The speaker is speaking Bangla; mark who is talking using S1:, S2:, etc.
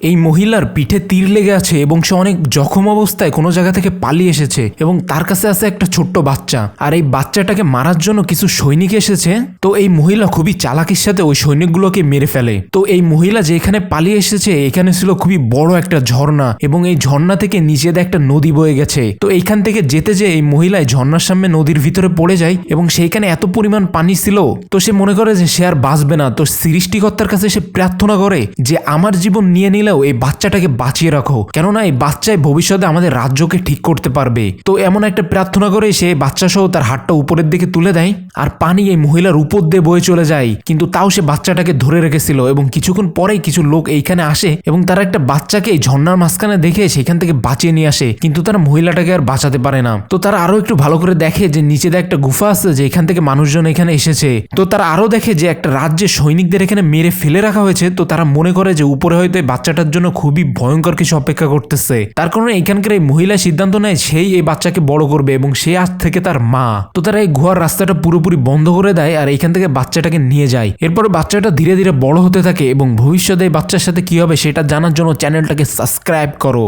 S1: এই মহিলার পিঠে তীর লেগে আছে এবং সে অনেক জখম অবস্থায় কোনো জায়গা থেকে পালিয়ে এসেছে এবং তার কাছে আছে একটা ছোট্ট বাচ্চা। আর এই বাচ্চাটাকে মারার জন্য কিছু সৈনিক এসেছে। তো এই মহিলা খুবই চালাকির সাথে ওই সৈনিকগুলোকে মেরে ফেলে। তো এই মহিলা যে এখানে পালিয়ে এসেছে, এখানে ছিল খুবই বড় একটা ঝর্ণা এবং এই ঝর্ণা থেকে নিচে একটা নদী বয়ে গেছে। তো এইখান থেকে যেতে যে এই মহিলা এই ঝর্ণার সামনে নদীর ভিতরে পড়ে যায় এবং সেইখানে এত পরিমাণ পানি ছিল, তো সে মনে করে যে সে আর বাঁচবে না। তো সৃষ্টিকর্তার কাছে সে প্রার্থনা করে যে, আমার জীবন নিয়ে নিলেও এই বাচ্চাটাকে বাঁচিয়ে রাখো। কেননা এই বাচ্চায় ভবিষ্যতে আমাদের রাজ্যকে ঠিক করতে পারবে। তো এমন একটা প্রার্থনা করে সে বাচ্চা সহ তার হাতটা উপরের দিকে তুলে দেয় আর পানি এই মহিলার উপর দিয়ে বয়ে চলে যায়। কিন্তু তাও সে বাচ্চাটাকে ধরে রেখেছিল এবং কিছুক্ষণ পরেই কিছু লোক এইখানে আসে এবং তারা একটা বাচ্চাকে এই ঝর্ণার মাঝখানে দেখে সেখান থেকে বাঁচিয়ে নিয়ে আসে। কিন্তু তারা মহিলাটাকে আর বাঁচাতে পারে না। তো তারা আরও একটু ভালো করে দেখে যে নিচে একটা গুফা আছে যে এখান থেকে মানুষজন এখানে এসেছে। তো তারা আরও দেখে যে একটা রাজ্যে সৈনিকদের এখানে মেরে ফেলে রাখা হয়েছে। তো তারা মনে করে যে উপরে হয়তো এই বাচ্চাটার জন্য খুবই ভয়ঙ্কর কিছু অপেক্ষা করতেছে। তার কারণে এখানকার এই মহিলা সিদ্ধান্ত নেয় সেই এই বাচ্চাকে বড় করবে এবং সে আজ থেকে তার মা। তো তারা এই গুহার রাস্তাটা পুরোপুরি বন্ধ করে দেয় আর এখান থেকে বাচ্চাটাকে নিয়ে যায়। এরপরে বাচ্চাটা ধীরে ধীরে বড় হতে থাকে এবং ভবিষ্যতে এই বাচ্চার সাথে কি হবে সেটা জানার জন্য চ্যানেলটাকে সাবস্ক্রাইব করো।